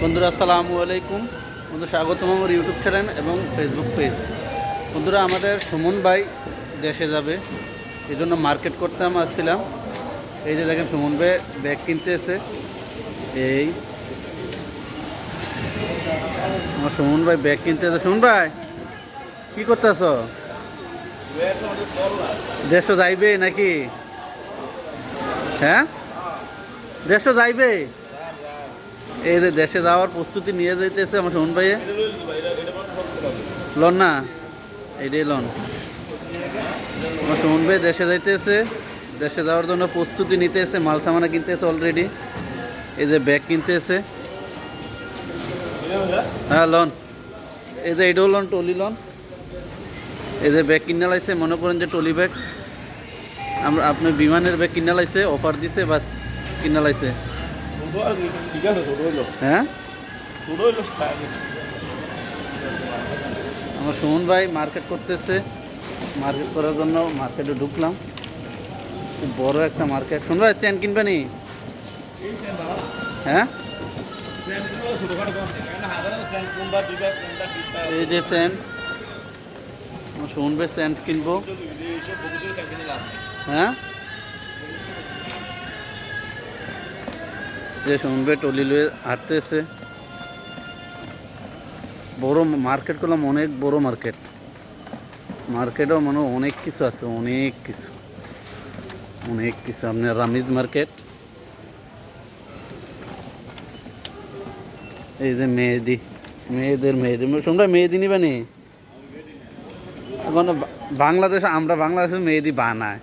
বন্ধুরা, আসসালামু আলাইকুম। বন্ধু স্বাগতম আমার ইউটিউব চ্যানেল এবং ফেসবুক পেজ বন্ধুরা, আমাদের সুমন ভাই দেশে যাবে। এই জন্য মার্কেট করতে আমি আসছিলাম। এই যে দেখেন সুমন ভাই ব্যাগ কিনতে এসে এই। আমার সুমন ভাই ব্যাগ কিনতে এসে সুমন ভাই, কি করতেছ? দেশও যাইবে নাকি? হ্যাঁ? দেশও যাইবে? এই যে দেশে যাওয়ার প্রস্তুতি নিয়ে যাইতেছে আমার সুমন ভাইয়ে। লন না? এইটাই লন। আমার সুমন ভাই দেশে যাইতেছে, দেশে যাওয়ার জন্য প্রস্তুতি নিতেছে, মাল সামানা কিনতেছে অলরেডি এই যে ব্যাগ কিনতেছে। হ্যাঁ লন। এই যে এইটাও লন টলি লন। এই যে ব্যাগ কিনে লাইছে, মনে করেন যে টলি ব্যাগ আমরা আপনি বিমানের ব্যাগ কিনে লাইছে অফার দিছে, বাস কিনে লাইছে। হ্যাঁ? স্টাইল আমার সুমন ভাই মার্কেট করতেছে। মার্কেট করার জন্য মার্কেটে ঢুকলাম। খুব বড় একটা মার্কেট শুন ভাই চেন কিনবে নি? হ্যাঁ? এই যে স্যান্ড আমার সুমন ভাই স্যান্ড কিনবো। হ্যাঁ? যে ভাই টলি লয়ে হাঁটতেছে। বড় মার্কেট করলাম, অনেক বড় মার্কেট। মার্কেটও মানে অনেক কিছু আছে, অনেক কিছু। অনেক কিছু, আপনার রামিজ মার্কেট। এই যে মেহেদি মেয়েদের মেহেদি। শুনবা মেহেদি নিবে নি? এখন বাংলাদেশে, আমরা বাংলাদেশে মেহেদি বানায়